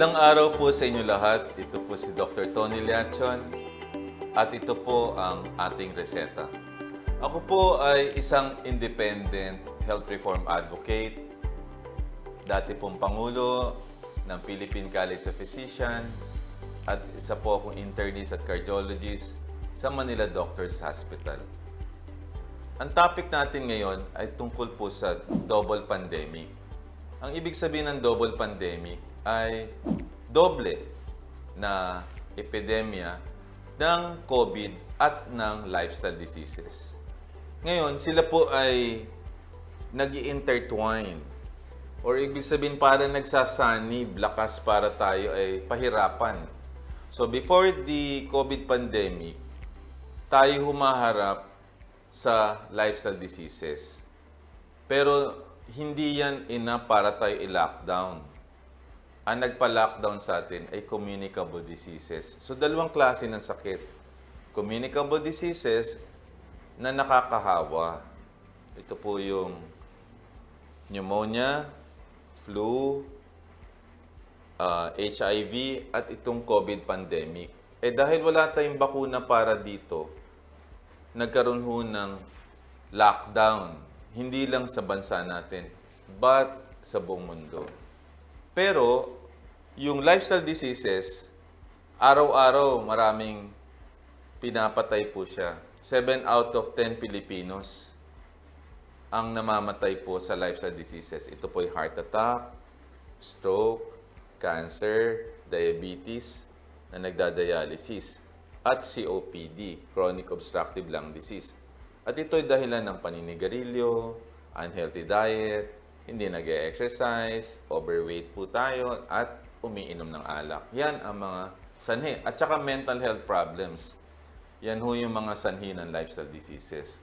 Magandang araw po sa inyo lahat. Ito po si Dr. Tony Liachon at ito po ang ating reseta. Ako po ay isang independent health reform advocate, dati pong Pangulo ng Philippine College of Physicians at isa po akong internist at cardiologist sa Manila Doctors Hospital. Ang topic natin ngayon ay tungkol po sa double pandemic. Ang ibig sabihin ng double pandemic ay doble na epidemya ng COVID at ng lifestyle diseases. Ngayon, sila po ay nag intertwine Or ibig sabihin para nagsasanib, lakas para tayo ay pahirapan. So before the COVID pandemic, tayo humaharap sa lifestyle diseases. Pero hindi yan ina para tayo i-lockdown. Ang nagpa-lockdown sa atin ay communicable diseases. So dalawang klase ng sakit. Communicable diseases na nakakahawa. Ito po yung pneumonia, flu, ah, HIV, at itong COVID pandemic. Eh dahil wala tayong bakuna para dito, nagkaroon ho ng lockdown. Hindi lang sa bansa natin, but sa buong mundo. Pero, yung lifestyle diseases, araw-araw maraming pinapatay po siya. 7 out of 10 Filipinos ang namamatay po sa lifestyle diseases. Ito po ay heart attack, stroke, cancer, diabetes na nagdadialysis, at COPD, chronic obstructive lung disease. At ito ay dahilan ng paninigarilyo, unhealthy diet, hindi nag exercise overweight po tayo, at umiinom ng alak. Yan ang mga sanhi. At saka mental health problems. Yan ho yung mga sanhi ng lifestyle diseases.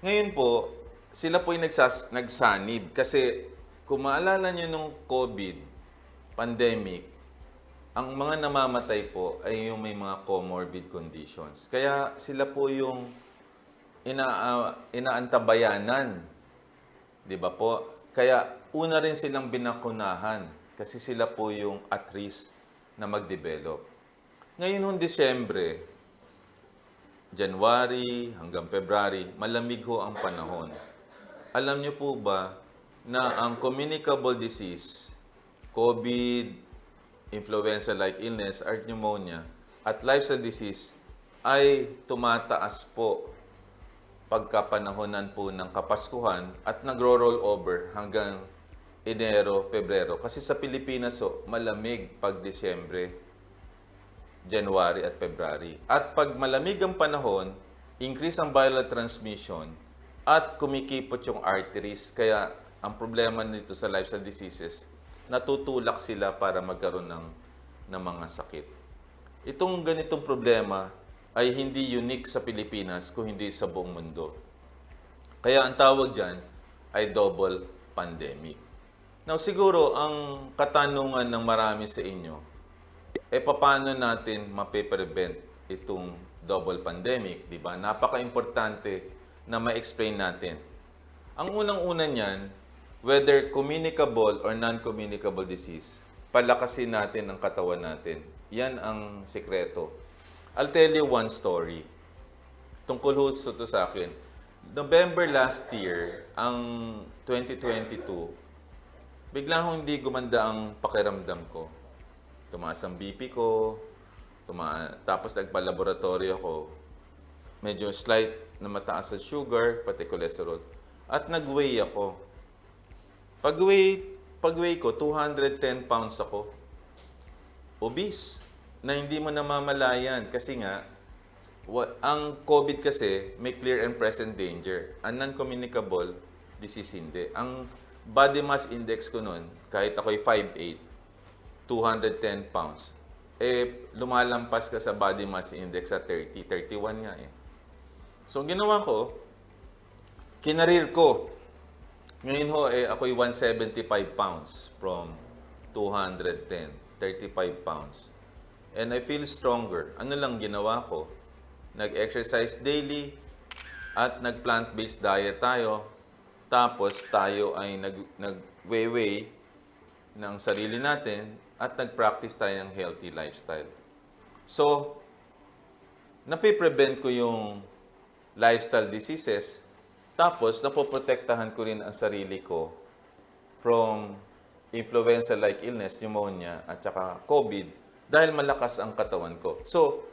Ngayon po, sila po yung nagsas, nagsanib kasi kung maalala nyo nung COVID pandemic, ang mga namamatay po ay yung may mga comorbid conditions. Kaya sila po yung ina, ah, inaantabayanan. Di ba po? Kaya una rin silang binakunahan kasi sila po yung at risk na mag-develop. Ngayon noong Disyembre, January hanggang February, malamig ho ang panahon. Alam niyo po ba na ang communicable disease, COVID, influenza-like illness, or pneumonia, at lifestyle disease ay tumataas po pagkapanahonan po ng Kapaskuhan at nagro-roll over hanggang Enero, Pebrero. Kasi sa Pilipinas, so, malamig pag Disyembre, January at February. At pag malamig ang panahon, increase ang viral transmission at kumikipot yung arteries. Kaya ang problema nito sa lifestyle diseases, natutulak sila para magkaroon ng, ng mga sakit. Itong ganitong problema ay hindi unique sa Pilipinas kung hindi sa buong mundo. Kaya ang tawag dyan ay double pandemic. Now siguro ang katanungan ng marami sa inyo, eh paano natin mape-prevent itong double pandemic, di ba? Napaka-importante na ma-explain natin. Ang unang-una niyan, whether communicable or non-communicable disease, palakasin natin ang katawan natin. Yan ang sikreto. I'll tell you one story. Tungkol ho sa to sa akin. November last year, ang 2022, biglang ho hindi gumanda ang pakiramdam ko. Tumaas ang BP ko, tuma tapos nagpa-laboratory ako. Medyo slight na mataas sa sugar, pati cholesterol. At nag-weigh ako. Pag-weigh, pag-weigh ko, 210 pounds ako. Obese. Na hindi mo namamalayan. Kasi nga, wa- ang COVID kasi, may clear and present danger. Ang non-communicable disease hindi. Ang body mass index ko noon, kahit ako'y 5'8", 210 pounds, eh, lumalampas ka sa body mass index sa 30, 31 nga eh. So, ginawa ko, kinarir ko. Ngayon ho, eh, ako'y 175 pounds from 210, 35 pounds. And I feel stronger. Ano lang ginawa ko? Nag-exercise daily at nag-plant-based diet tayo. Tapos tayo ay nag, nag-weigh ng sarili natin at nag-practice tayo ng healthy lifestyle. So, napiprevent ko yung lifestyle diseases, tapos napoprotektahan ko rin ang sarili ko from influenza-like illness, pneumonia, at saka COVID dahil malakas ang katawan ko. So,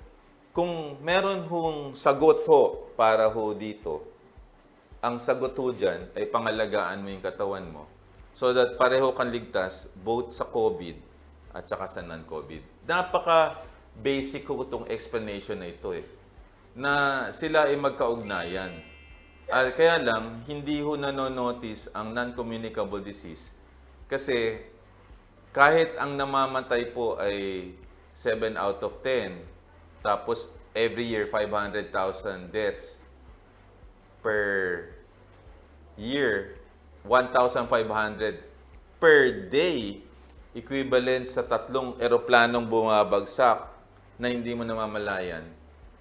kung meron hong sagot ho para ho dito, ang sagot ho dyan ay pangalagaan mo yung katawan mo so that pareho kang ligtas both sa COVID at saka sa non-COVID. Napaka basic ko itong explanation na ito eh. Na sila ay magkaugnayan. Ah, kaya lang, hindi ho nanonotice ang non-communicable disease kasi kahit ang namamatay po ay 7 out of 10, tapos every year 500,000 deaths per year, 1,500 per day, equivalent sa tatlong eroplanong bumabagsak na hindi mo namamalayan.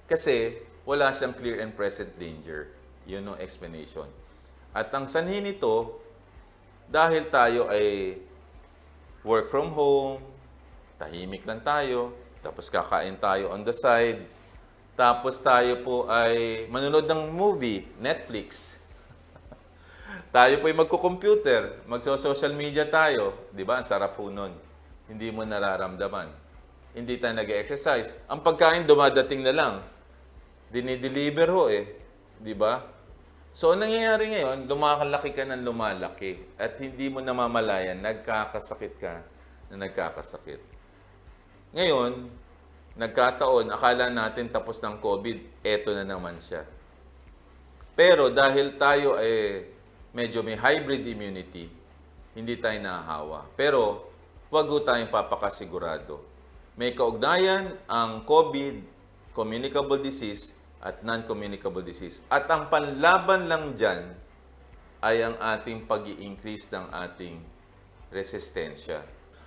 Kasi wala siyang clear and present danger. Yun ang explanation. At ang sanhi nito, dahil tayo ay work from home, tahimik lang tayo, tapos kakain tayo on the side, tapos tayo po ay manonood ng movie, Netflix. tayo po ay magko-computer, magso-social media tayo. Di ba? Ang sarap po nun. Hindi mo nararamdaman. Hindi tayo nag-exercise. Ang pagkain dumadating na lang. Dinideliver ho eh. Di ba? So, ang nangyayari ngayon, lumakalaki ka ng lumalaki at hindi mo namamalayan, nagkakasakit ka na nagkakasakit. Ngayon, nagkataon, akala natin tapos ng COVID, eto na naman siya. Pero dahil tayo ay medyo may hybrid immunity, hindi tayo nahahawa. Pero wag ho tayong papakasigurado. May kaugnayan ang COVID, communicable disease, at non-communicable disease. At ang panlaban lang dyan ay ang ating pag increase ng ating resistensya.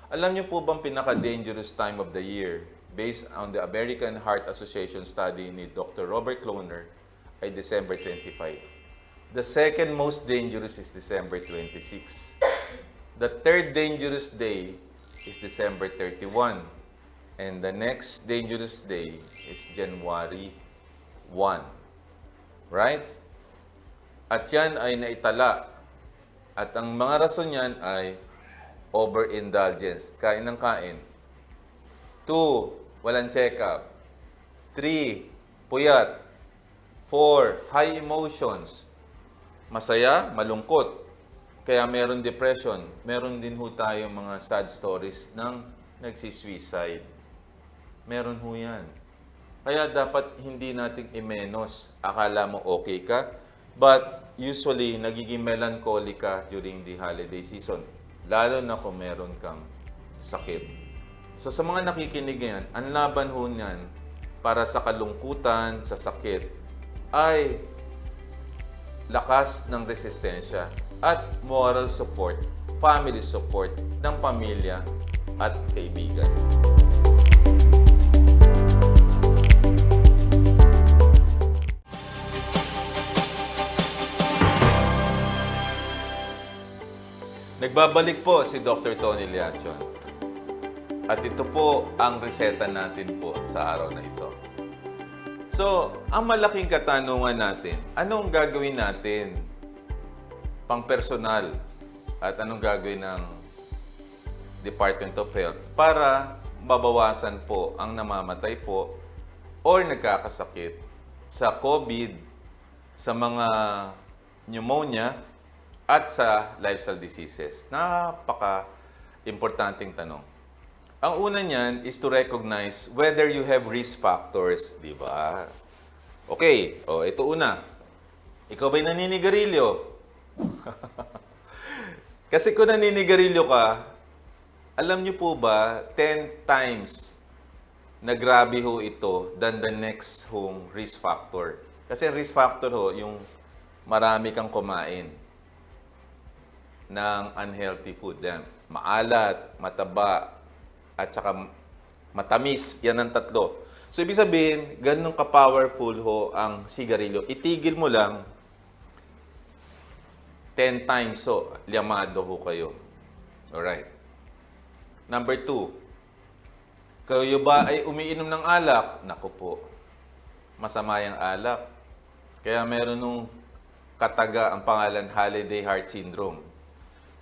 Alam niyo po bang pinaka-dangerous time of the year based on the American Heart Association study ni Dr. Robert Kloner ay December 25. The second most dangerous is December 26. The third dangerous day is December 31. And the next dangerous day is January 1. Right? At yan ay naitala. At ang mga rason yan ay overindulgence. Kain ng kain. Two, walang check-up. Three, puyat. Four, high emotions. Masaya, malungkot. Kaya meron depression. Meron din ho tayo mga sad stories ng nagsisuicide. Meron ho yan. Kaya dapat hindi nating imenos. Akala mo okay ka. But usually, nagiging melancholy ka during the holiday season. Lalo na kung meron kang sakit. So sa mga nakikinig ngayon, ang laban ho niyan para sa kalungkutan, sa sakit, ay lakas ng resistensya at moral support, family support ng pamilya at kaibigan. Nagbabalik po si Dr. Tony Liachon. At ito po ang reseta natin po sa araw na ito. So, ang malaking katanungan natin, anong gagawin natin pang personal at anong gagawin ng Department of Health para mabawasan po ang namamatay po or nagkakasakit sa COVID, sa mga pneumonia, at sa lifestyle diseases. Napaka-importanting tanong. Ang una niyan is to recognize whether you have risk factors, di ba? Okay, o ito una. Ikaw ba'y naninigarilyo? Kasi kung naninigarilyo ka, alam niyo po ba, 10 times na grabe ho ito than the next hong risk factor. Kasi risk factor ho, yung marami kang kumain ng unhealthy food. Yan. Maalat, mataba, at saka matamis. Yan ang tatlo. So, ibig sabihin, ganun ka-powerful ho ang sigarilyo. Itigil mo lang 10 times so, liamado ho kayo. Alright. Number two, kayo ba ay umiinom ng alak? Naku po, masama yung alak. Kaya meron nung kataga ang pangalan Holiday Heart Syndrome.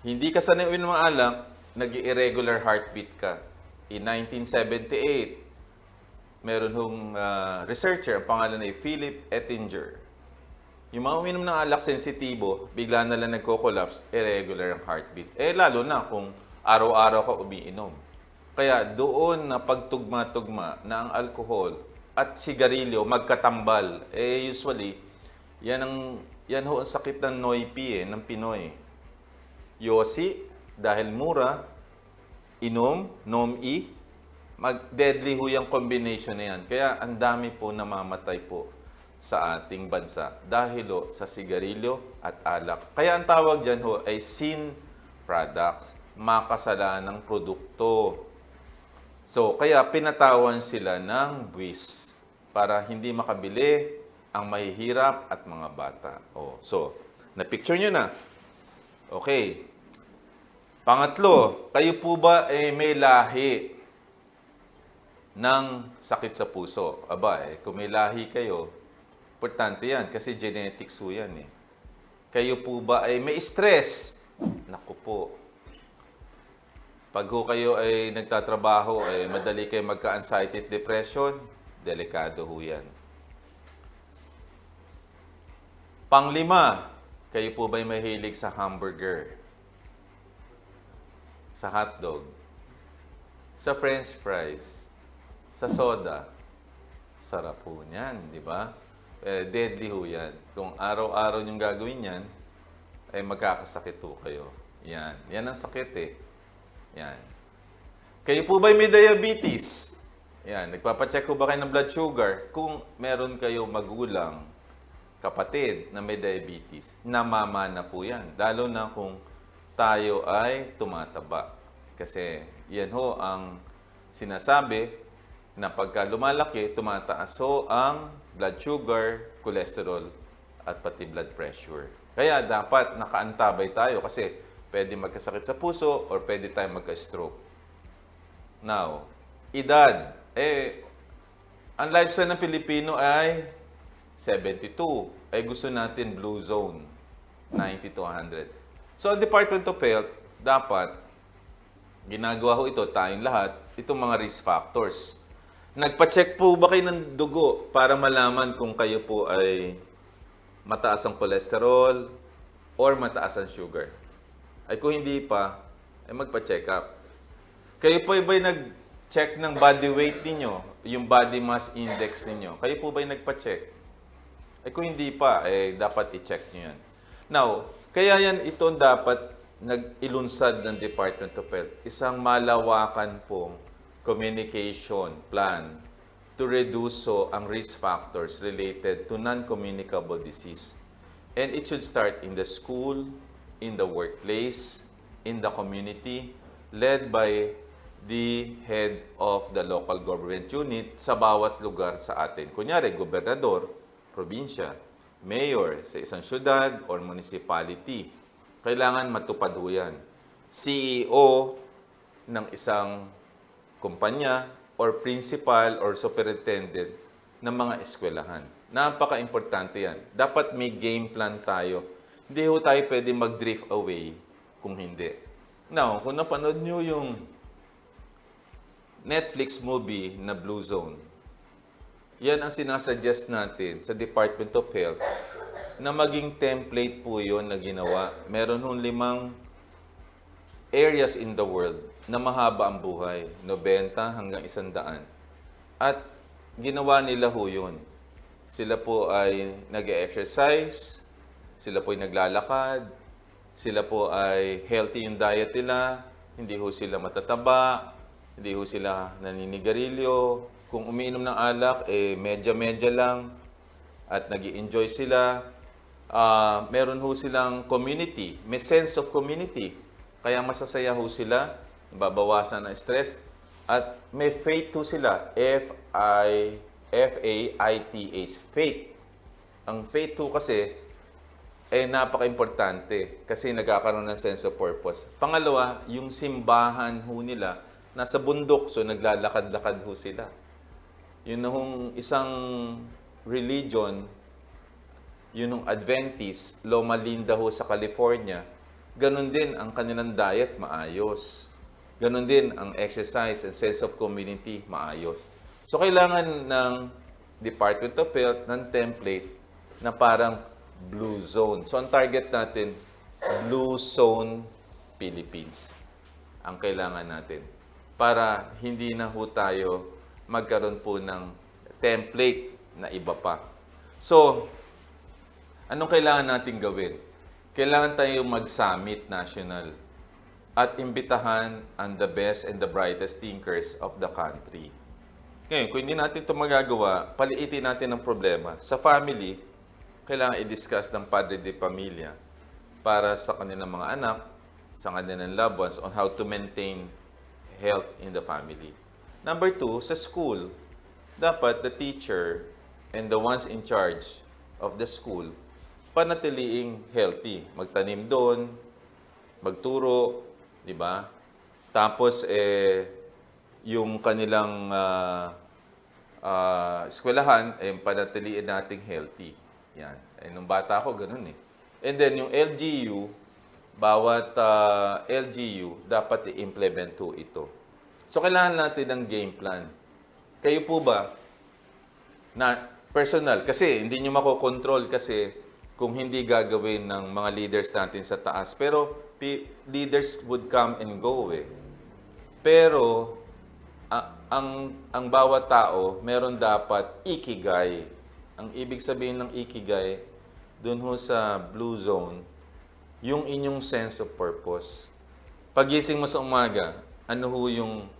Hindi ka sanay uminom ng alak, nag-irregular heartbeat ka. In 1978, meron hong ah, researcher, ang pangalan ay Philip Ettinger. Yung mga uminom ng alak sensitibo, bigla na lang nagko-collapse, irregular ang heartbeat. Eh, lalo na kung araw-araw ka umiinom. Kaya doon na pagtugma-tugma na ang alcohol at sigarilyo magkatambal, eh usually, yan ang yan ho ang sakit ng Noypi eh, ng Pinoy. Yosi, dahil mura, inom, nom-i, mag-deadly ho yung combination na yan. Kaya ang dami po namamatay po sa ating bansa dahil ho sa sigarilyo at alak. Kaya ang tawag dyan ho ay sin products, makasalanang produkto. So, kaya pinatawan sila ng buwis para hindi makabili ang mahihirap at mga bata. Oh, so, na-picture nyo na. Okay. Pangatlo, kayo po ba eh, may lahi ng sakit sa puso? Aba, eh, kung may lahi kayo, importante yan kasi genetics ho yan eh. Kayo po ba ay may stress? Naku po. Pag ho kayo ay nagtatrabaho, ay madali kayo magka-anxiety at depression, delikado ho yan. Panglima, kayo po ba'y mahilig sa hamburger? Sa hotdog? Sa french fries? Sa soda? Sarap po niyan, di ba? Eh, deadly ho yan. Kung araw-araw yung gagawin yan, ay magkakasakit ho kayo. Yan. Yan ang sakit eh. Yan. Kayo po ba'y may diabetes? Yan. Nagpapacheck ko ba kayo ng blood sugar? Kung meron kayo magulang, kapatid na may diabetes, namamana po yan. Lalo na kung tayo ay tumataba. Kasi yan ho ang sinasabi na pagka lumalaki, tumataas ho ang blood sugar, cholesterol, at pati blood pressure. Kaya dapat nakaantabay tayo kasi pwede magkasakit sa puso or pwede tayo magka-stroke. Now, edad. Eh, ang lifespan ng Pilipino ay 72. Ay gusto natin blue zone, 90 to 100. So, ang Department of Health, dapat, ginagawa ho ito, tayong lahat, itong mga risk factors. Nagpa-check po ba kayo ng dugo para malaman kung kayo po ay mataas ang cholesterol or mataas ang sugar? Ay kung hindi pa, ay magpa-check up. Kayo po ba'y nag-check ng body weight ninyo, yung body mass index ninyo? Kayo po ba'y nagpa-check? Eh kung hindi pa, eh dapat i-check nyo yan. Now, kaya yan ito dapat nag-ilunsad ng Department of Health. Isang malawakan pong communication plan to reduce so ang risk factors related to non-communicable disease. And it should start in the school, in the workplace, in the community, led by the head of the local government unit sa bawat lugar sa atin. Kunyari, gobernador, probinsya, mayor sa isang syudad or municipality. Kailangan matupad ho yan. CEO ng isang kumpanya or principal or superintendent ng mga eskwelahan. Napaka-importante yan. Dapat may game plan tayo. Hindi ho tayo pwede mag-drift away kung hindi. Now, kung napanood nyo yung Netflix movie na Blue Zone, yan ang sinasuggest natin sa Department of Health na maging template po yon na ginawa. Meron hong limang areas in the world na mahaba ang buhay, 90 hanggang 100. At ginawa nila ho yun. Sila po ay nag-exercise, sila po ay naglalakad, sila po ay healthy yung diet nila, hindi ho sila matataba, hindi ho sila naninigarilyo. Kung umiinom ng alak, eh medya-medya lang at nag enjoy sila. Ah, meron ho silang community, may sense of community. Kaya masasaya ho sila, babawasan ng stress. At may faith ho sila, F-I, F-A-I-T-H, faith. Ang faith ho kasi, eh napaka-importante kasi nagkakaroon ng sense of purpose. Pangalawa, yung simbahan ho nila nasa bundok, so naglalakad-lakad ho sila. Yun hong isang religion, yun ng Adventist, Loma Linda ho sa California, ganun din ang kanilang diet maayos. Ganun din ang exercise and sense of community maayos. So kailangan ng Department of Health ng template na parang blue zone. So ang target natin, blue zone Philippines. Ang kailangan natin. Para hindi na ho tayo magkaroon po ng template na iba pa. So, Anong kailangan natin gawin? Kailangan tayo mag-summit national at imbitahan ang the best and the brightest thinkers of the country. Ngayon, kung hindi natin ito magagawa, paliitin natin ang problema. Sa family, kailangan i-discuss ng padre de pamilya para sa kanilang mga anak, sa kanilang loved ones on how to maintain health in the family. Number two, sa school, dapat the teacher and the ones in charge of the school panatiliing healthy. Magtanim doon, magturo, di ba? Tapos, eh, yung kanilang ah, ah, eskwelahan, eh, panatiliin nating healthy. Yan. Eh, nung bata ako, ganun eh. And then, yung LGU, bawat ah, LGU, dapat i-implement to ito. So, kailangan natin ng game plan. Kayo po ba, na personal, kasi hindi nyo makokontrol kasi kung hindi gagawin ng mga leaders natin sa taas. Pero leaders would come and go eh. Pero a- ang ang bawat tao meron dapat ikigay. Ang ibig sabihin ng ikigay dun ho sa blue zone, yung inyong sense of purpose. Pagising mo sa umaga, ano ho yung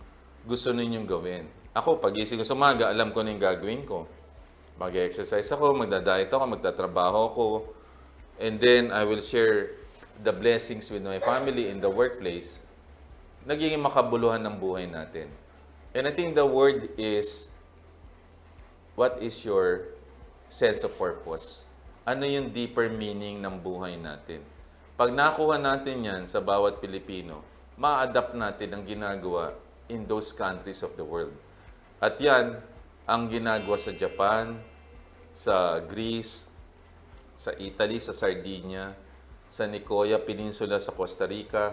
gusto ninyong gawin? Ako, pagising ko sa umaga, alam ko na yung gagawin ko mag-exercise ako, magda-diet ako, magtatrabaho ako, and then I will share the blessings with my family in the workplace, nagiging makabuluhan ng buhay natin. And I think the word is, what is your sense of purpose? Ano yung deeper meaning ng buhay natin? Pag nakuha natin yan sa bawat Pilipino, ma-adapt natin ang ginagawa in those countries of the world. At yan, ang ginagawa sa Japan, sa Greece, sa Italy, sa Sardinia, sa Nicoya Peninsula sa Costa Rica,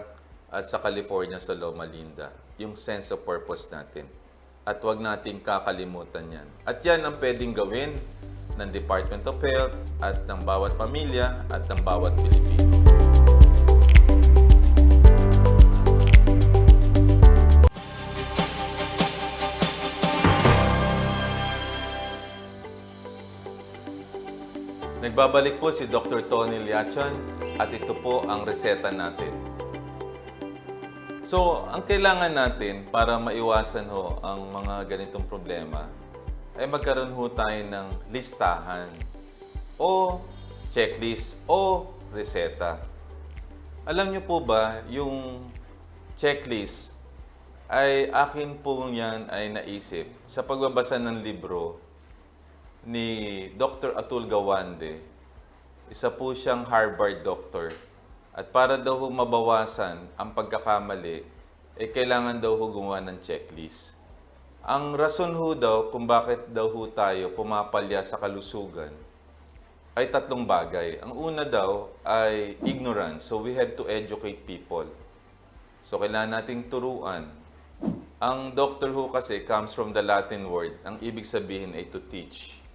at sa California sa Loma Linda. Yung sense of purpose natin. At huwag nating kakalimutan yan. At yan ang pwedeng gawin ng Department of Health at ng bawat pamilya at ng bawat Pilipino. Nagbabalik po si Dr. Tony Liachon at ito po ang reseta natin. So, ang kailangan natin para maiwasan ho ang mga ganitong problema ay magkaroon ho tayo ng listahan o checklist o reseta. Alam niyo po ba, yung checklist ay akin po yan ay naisip sa pagbabasa ng libro ni Dr. Atul Gawande. Isa po siyang Harvard doctor. At para daw ho mabawasan ang pagkakamali, eh kailangan daw ho gumawa ng checklist. Ang rason ho daw kung bakit daw ho tayo pumapalya sa kalusugan ay tatlong bagay. Ang una daw ay ignorance. So we have to educate people. So kailangan nating turuan. Ang doctor ho kasi comes from the Latin word. Ang ibig sabihin ay to teach.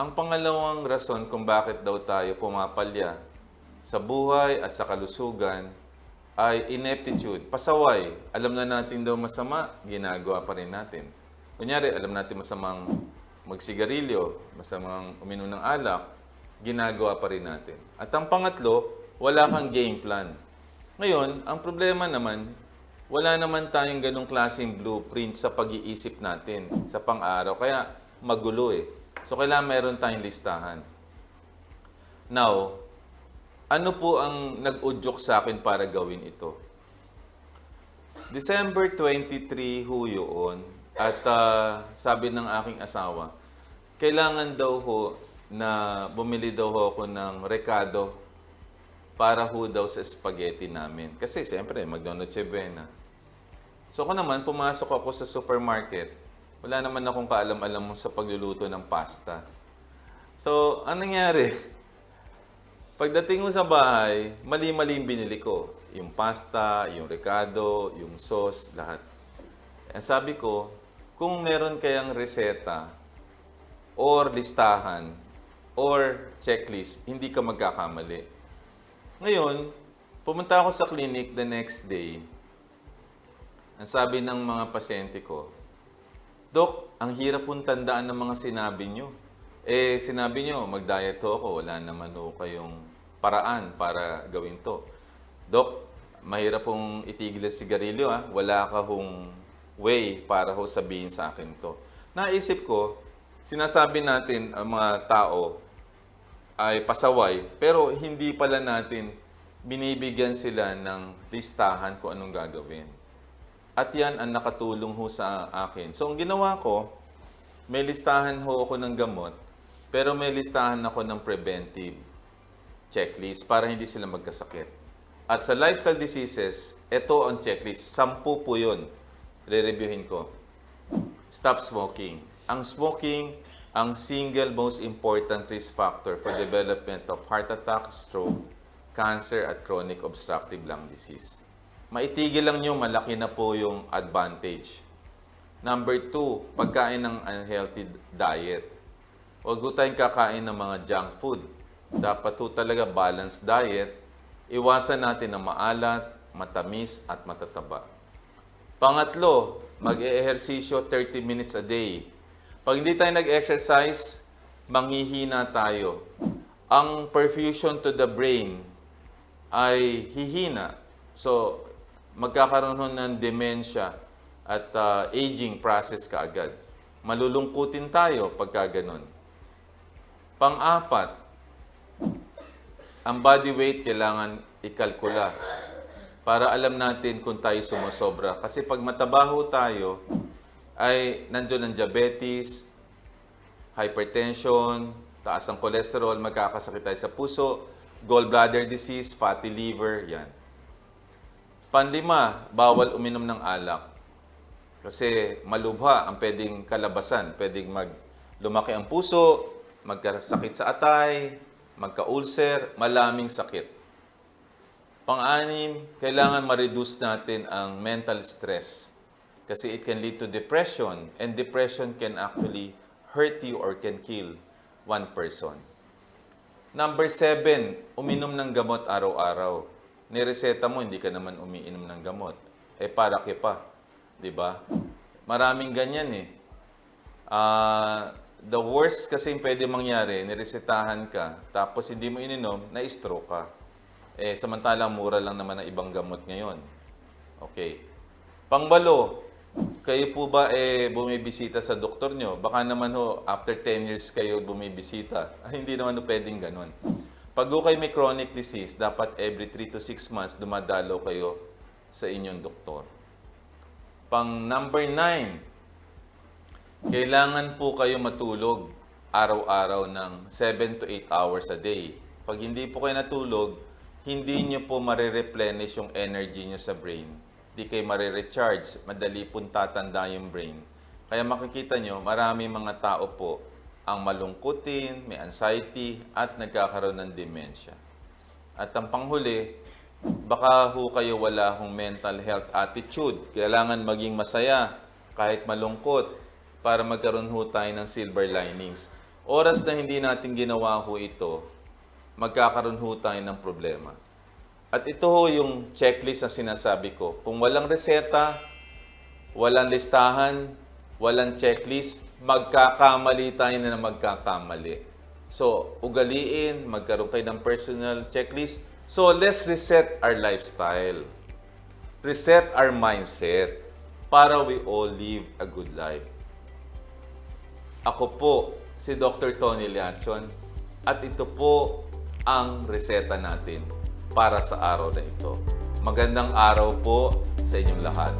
Ang pangalawang rason kung bakit daw tayo pumapalya sa buhay at sa kalusugan ay ineptitude, pasaway. Alam na natin daw masama, ginagawa pa rin natin. Kunyari, alam natin masamang magsigarilyo, masamang uminom ng alak, ginagawa pa rin natin. At ang pangatlo, wala kang game plan. Ngayon, ang problema naman, wala naman tayong ganong klaseng blueprint sa pag-iisip natin sa pang-araw. Kaya magulo eh. So, kailangan meron tayong listahan. Now, ano po ang nag-udyok sa akin para gawin ito? December 23 ho yun. At ah, sabi ng aking asawa, kailangan daw ho na bumili daw ho ako ng rekado para ho daw sa spaghetti namin. Kasi siyempre, magnonoche buena. So ako naman, pumasok ako sa supermarket. Wala naman akong kaalam-alam sa pagluluto ng pasta. So, anong nangyari? Pagdating ko sa bahay, mali-mali yung binili ko. Yung pasta, yung recado, yung sauce, lahat. Eh, sabi ko, kung meron kayang reseta or listahan or checklist, hindi ka magkakamali. Ngayon, pumunta ako sa clinic the next day. Ang sabi ng mga pasyente ko, Dok, ang hirap pong tandaan ng mga sinabi nyo. Eh, sinabi nyo, mag-diet ho ako, wala naman ho kayong paraan para gawin to. Dok, mahirap pong itigil ang sigarilyo ha, wala ka hong way para ho sabihin sa akin to. Naisip ko, sinasabi natin ang mga tao ay pasaway, pero hindi pala natin binibigyan sila ng listahan kung anong gagawin. At yan ang nakatulong ho sa akin. So, ang ginawa ko, may listahan ho ako ng gamot, pero may listahan ako ng preventive checklist para hindi sila magkasakit. At sa lifestyle diseases, ito ang checklist. Sampu po yun. Re-reviewin ko. Stop smoking. Ang smoking, ang single most important risk factor for development of heart attack, stroke, cancer, at chronic obstructive lung disease. Maitigil lang nyo, malaki na po yung advantage. Number two, pagkain ng unhealthy diet. Huwag po tayong kakain ng mga junk food. Dapat po talaga balanced diet. Iwasan natin ang maalat, matamis, at matataba. Pangatlo, mag-ehersisyo 30 minutes a day. Pag hindi tayo nag-exercise, manghihina tayo. Ang perfusion to the brain ay hihina. So, magkakaroon ng dementia at uh, aging process kaagad. Malulungkutin tayo pagka ganun. Pang-apat, ang body weight kailangan ikalkula para alam natin kung tayo sumusobra. Kasi pag matabaho tayo, ay nandun ang diabetes, hypertension, taas ang cholesterol, magkakasakit tayo sa puso, gallbladder disease, fatty liver, yan. Panlima, bawal uminom ng alak. Kasi malubha ang pwedeng kalabasan. Pwedeng mag lumaki ang puso, magkasakit sa atay, magka-ulcer, malaming sakit. Pang-anim, kailangan ma-reduce natin ang mental stress. Kasi it can lead to depression, and depression can actually hurt you or can kill one person. Number seven, uminom ng gamot araw-araw. Nireseta mo, hindi ka naman umiinom ng gamot. Eh, para ke pa. Di ba? Maraming ganyan eh. Ah, the worst kasi yung pwede mangyari, niresetahan ka, tapos hindi mo ininom, na-stroke ka. Eh, samantalang mura lang naman ang ibang gamot ngayon. Okay. Pangbalo, kayo po ba eh bumibisita sa doktor nyo? Baka naman ho, after 10 years kayo bumibisita. Ah, hindi naman ho pwedeng ganun. Pag kayo may chronic disease, dapat every 3 to 6 months dumadalaw kayo sa inyong doktor. Pang number 9, kailangan po kayo matulog araw-araw ng 7 to 8 hours a day. Pag hindi po kayo natulog, hindi nyo po marireplenish yung energy nyo sa brain. Hindi kayo marirecharge, madali pong tatanda yung brain. Kaya makikita nyo, marami mga tao po ang malungkutin, may anxiety, at nagkakaroon ng dementia. At ang panghuli, baka ho kayo wala hong mental health attitude. Kailangan maging masaya kahit malungkot para magkaroon ho tayo ng silver linings. Oras na hindi natin ginawa ho ito, magkakaroon ho tayo ng problema. At ito ho yung checklist na sinasabi ko. Kung walang reseta, walang listahan, walang checklist, magkakamali tayo na magkakamali. So, ugaliin, magkaroon kayo ng personal checklist. So, let's reset our lifestyle. Reset our mindset para we all live a good life. Ako po si Dr. Tony Liachon at ito po ang reseta natin para sa araw na ito. Magandang araw po sa inyong lahat.